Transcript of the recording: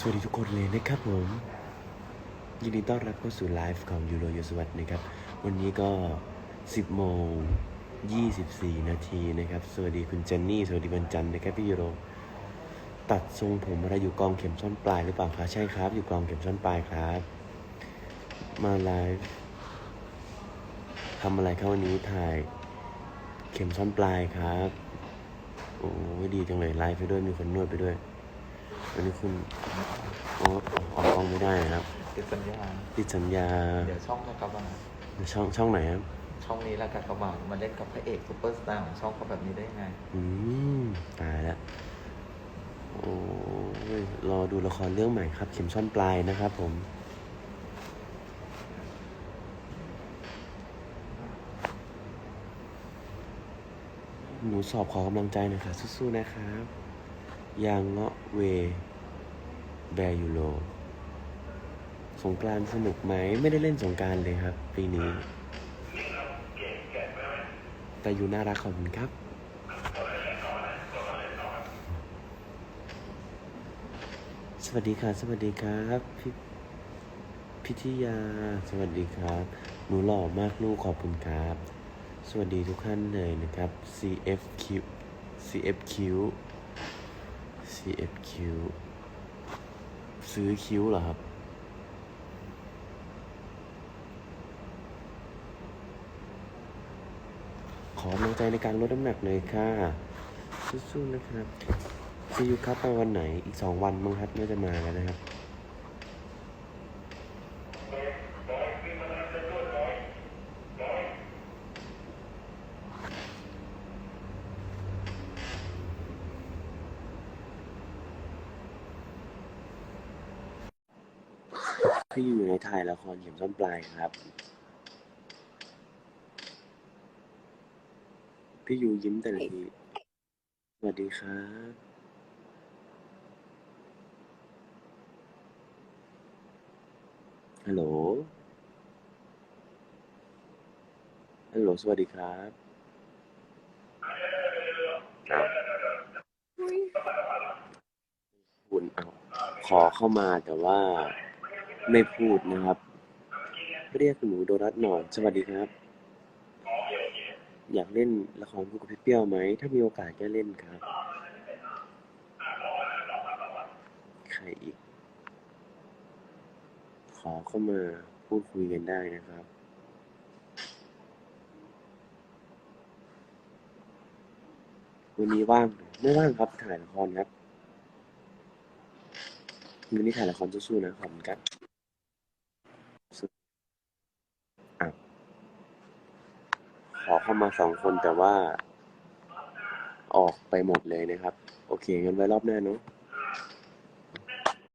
สวัสดีทุกคนเลยนะครับผม ยินดีต้อนรับเข้าสู่ไลฟ์ของยูโรยศวัตนะครับ วันนี้ก็ 10โมง24 นาทีนะครับ สวัสดีคุณเจนนี่ สวัสดีวันจันทร์นะครับพี่ยูโร ตัดทรงผมอะไรอยู่กองเข็มซ่อนปลายหรือเปล่าคะใช่ครับ อยู่กองเข็มซ่อนปลายครับ มาไลฟ์ทำอะไรครับวันนี้ถ่ายเข็มซ่อนปลายครับ โอ้ดีจังเลยไลฟ์ไปด้วยมีคนนวดไปด้วย วันนี้คุณโอ้ออกกล้องไม่ได้นะครับ ติดสัญญาติดสัญญา เดี๋ยวช่องกากบาทช่องช่องไหนครับ ช่องนี้ละกากบาทมาเล่นกับพระเอกซูเปอร์สตาร์ของช่องเขาแบบนี้ได้ยังไง อืมตายแล้วโอ้ยรอดูละครเรื่องใหม่ครับ เข็มซ่อนปลายนะครับผมหนูสอบขอกำลังใจหนะคะสู้ๆนะครับ ยางเงาะเว แบยูโรสงกรานสนุกไหม ไม่ได้เล่นสงกรารเลยครับ ปีนี้ แต่อยู่น่ารักขอบคุณครับ สวัสดีค่ะ สวัสดีครับพี่พิทยา สวัสดีครับ หนูหล่อมากลูกขอบคุณครับ สวัสดีทุกท่านเลยนะครับ CFQ CFQ F Q ซื้อคิ้วเหรอครับ ขอกำลังใจในการลดน้ำหนักหน่อยค่ะ สู้ๆนะครับซียูครับไปวันไหนอีกสองวันมั้งครับน่าจะมาแล้วนะครับ พี่อยู่ในถ่ายละครเข็มส้นปลายครับ พี่ยูยิ้มแต่ละทีสวัสดีครับ ฮัลโหล ฮัลโหล สวัสดีครับอ้าวคุณเอาขอเข้ามาแต่ว่า ไม่พูดนะครับ เรียกหนูโดนัทหน่อยสวัสดีครับ อยากเล่นละครคู่กับพี่เปี้ยวไหม ถ้ามีโอกาสก็เล่นครับ ใครอีก ขอเข้ามาพูดคุยกันได้นะครับวันนี้ว่างไมไม่ว่างครับถ่ายละครครับวันนี้ถ่ายละครสู้ๆนะขอบคุณครับอะข อเข้ามาสองคนแต่ว่า ออกไปหมดเลยนะครับ โอเคงั้นไว้รอบหน้าเนาะ